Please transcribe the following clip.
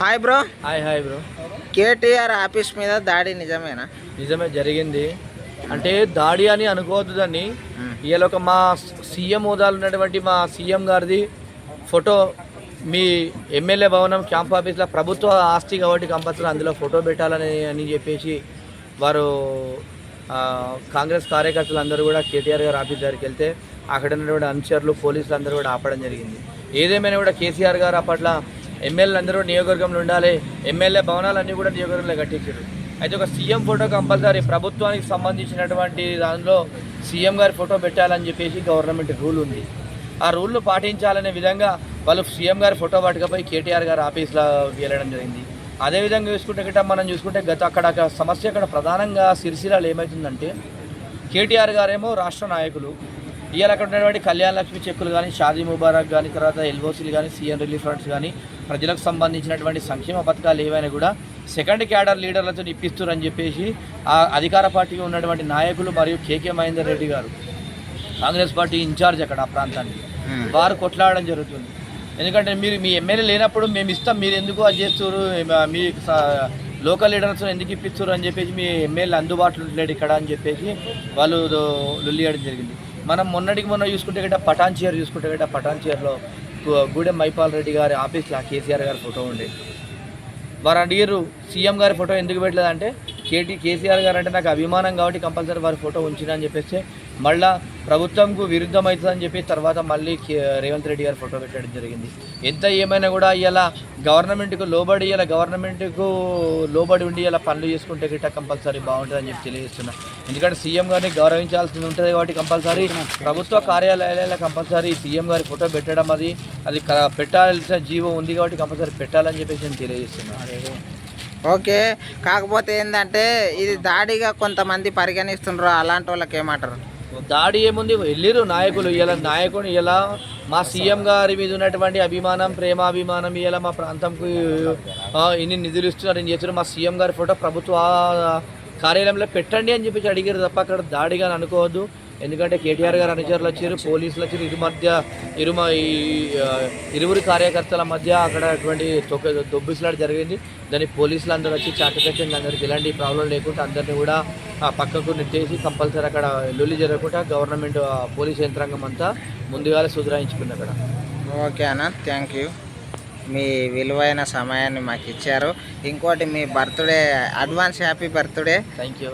Hi bro hi hi bro KTR office మీద దాడి నిజమేనా? నిజమే జరిగింది. అంటే దాడి అని అనుకోవద్దు దాన్ని. ఇవాళ ఒక మా సీఎం హోదాలు ఉన్నటువంటి మా సీఎం గారిది ఫోటో మీ ఎమ్మెల్యే భవనం క్యాంప్ ఆఫీస్లో ప్రభుత్వ ఆస్తి కాబట్టి కంపల్సరీ అందులో ఫోటో పెట్టాలని అని చెప్పేసి వారు కాంగ్రెస్ కార్యకర్తలు అందరూ కూడా కేటీఆర్ గారు ఆఫీస్ దగ్గరికి వెళ్తే అక్కడ ఉన్నటువంటి అనుచరులు పోలీసులు అందరూ కూడా ఆపడం జరిగింది. ఏదేమైనా కూడా కేసీఆర్ గారు అప్పట్లో ఎమ్మెల్యేలు అందరూ నియోజకవర్గంలో ఉండాలి. ఎమ్మెల్యే భవనాలన్నీ కూడా నియోజకవర్గంలో కట్టించారు. అయితే ఒక సీఎం ఫోటో కంపల్సరీ ప్రభుత్వానికి సంబంధించినటువంటి దానిలో సీఎం గారి ఫోటో పెట్టాలని చెప్పేసి గవర్నమెంట్ రూల్ ఉంది. ఆ రూల్ను పాటించాలనే విధంగా వాళ్ళు సీఎం గారి ఫోటో పట్టుకపోయి కేటీఆర్ గారి ఆఫీస్లో వెళ్ళడం జరిగింది. అదేవిధంగా చూసుకుంటే గిట్ట మనం చూసుకుంటే గత అక్కడ సమస్య అక్కడ ప్రధానంగా సిరిసిరాలు ఏమవుతుందంటే కేటీఆర్ గారేమో రాష్ట్ర నాయకులు ఇవాళ అక్కడ ఉన్నటువంటి కళ్యాణ లక్ష్మి చెక్కులు కానీ షాదీ ముబారక్ కానీ తర్వాత ఎల్ఓసీలు కానీ సీఎం రిలీఫ్ ఫండ్స్ కానీ ప్రజలకు సంబంధించినటువంటి సంక్షేమ పథకాలు ఏవైనా కూడా సెకండ్ క్యాడర్ లీడర్లతో ఇప్పిస్తున్నారని చెప్పేసి ఆ అధికార పార్టీకి ఉన్నటువంటి నాయకులు మరియు కేకే మహేందర్ రెడ్డి గారు కాంగ్రెస్ పార్టీ ఇన్ఛార్జ్ అక్కడ ఆ ప్రాంతానికి. వారు కొట్లాడడం జరుగుతుంది. ఎందుకంటే మీరు మీ ఎమ్మెల్యే లేనప్పుడు మేము ఇస్తాం మీరు ఎందుకు అది చేస్తారు మీ లోకల్ లీడర్స్ ఎందుకు ఇప్పిస్తారు అని చెప్పేసి మీ ఎమ్మెల్యే అందుబాటులో ఉండలేడు ఇక్కడ అని చెప్పేసి వాళ్ళు లొల్లి చేయడం జరిగింది. మనం మొన్నటికి మొన్న చూసుకుంటే గట్ట పటాన్ చీర చూసుకుంటే గట్ట పటాన్ చీరలో గూడెం మైపాల్ రెడ్డి గారి ఆఫీస్లో కేసీఆర్ గారి ఫోటో ఉండేది వారు అడిగారు సీఎం గారి ఫోటో ఎందుకు పెట్టలేదంటే కేటీ కేసీఆర్ గారు అంటే నాకు అభిమానం కాబట్టి కంపల్సరీ వారి ఫోటో ఉంచిన అని చెప్పేసి మళ్ళా ప్రభుత్వంకు విరుద్ధం అవుతుందని చెప్పి తర్వాత మళ్ళీ రేవంత్ రెడ్డి గారి ఫోటో పెట్టడం జరిగింది. ఎంత ఏమైనా కూడా ఇలా గవర్నమెంట్కు లోబడి ఇలా గవర్నమెంట్కు లోబడి ఉండి ఇలా పనులు చేసుకుంటే గిట్ట కంపల్సరీ బాగుంటుందని చెప్పి తెలియజేస్తున్నా. ఎందుకంటే సీఎం గారిని గౌరవించాల్సి ఉంటుంది కాబట్టి కంపల్సరీ ప్రభుత్వ కార్యాలయాలలో కంపల్సరీ సీఎం గారి ఫోటో పెట్టడం అది అది పెట్టాల్సిన జీవో ఉంది కాబట్టి కంపల్సరీ పెట్టాలని చెప్పేసి నేను తెలియజేస్తున్నాను ఓకే. కాకపోతే ఏంటంటే ఇది దాడిగా కొంతమంది పరిగణిస్తుండ్రు అలాంటి వాళ్ళకి ఏమంటారు? దాడి ఏముంది? వెళ్ళిరు నాయకులు ఇలా నాయకుడు ఇలా మా సీఎం గారి మీద ఉన్నటువంటి అభిమానం ప్రేమాభిమానం ఇలా మా ప్రాంతంకు ఇన్ని నిధులు ఇస్తున్నారు అని చేస్తున్నారు? మా సీఎం గారి ఫోటో ప్రభుత్వ కార్యాలయంలో పెట్టండి అని చెప్పేసి అడిగారు తప్ప అక్కడ దాడిగా అనుకోవద్దు. ఎందుకంటే కేటీఆర్ గారు అనుచరులు వచ్చారు పోలీసులు వచ్చారు ఇరు మధ్య ఇరు ఈ ఇరువురు కార్యకర్తల మధ్య అక్కడ అటువంటి తొక్క దొబ్బిసలాట జరిగింది. దాన్ని పోలీసులు అందరూ వచ్చి చాకచక్యంగా అందరికి ఎలాంటి ప్రాబ్లం లేకుండా అందరినీ కూడా ఆ పక్కకు నెట్టేసి కంపల్సరీ అక్కడ లొల్లి జరగకుండా గవర్నమెంట్ పోలీస్ యంత్రాంగం అంతా ముందుగానే సుధరాయించుకుంది అక్కడ. ఓకే అన్న థ్యాంక్ యూ మీ విలువైన సమయాన్ని మాకు ఇచ్చారు ఇంకోటి మీ birthday advance happy birthday. Thank you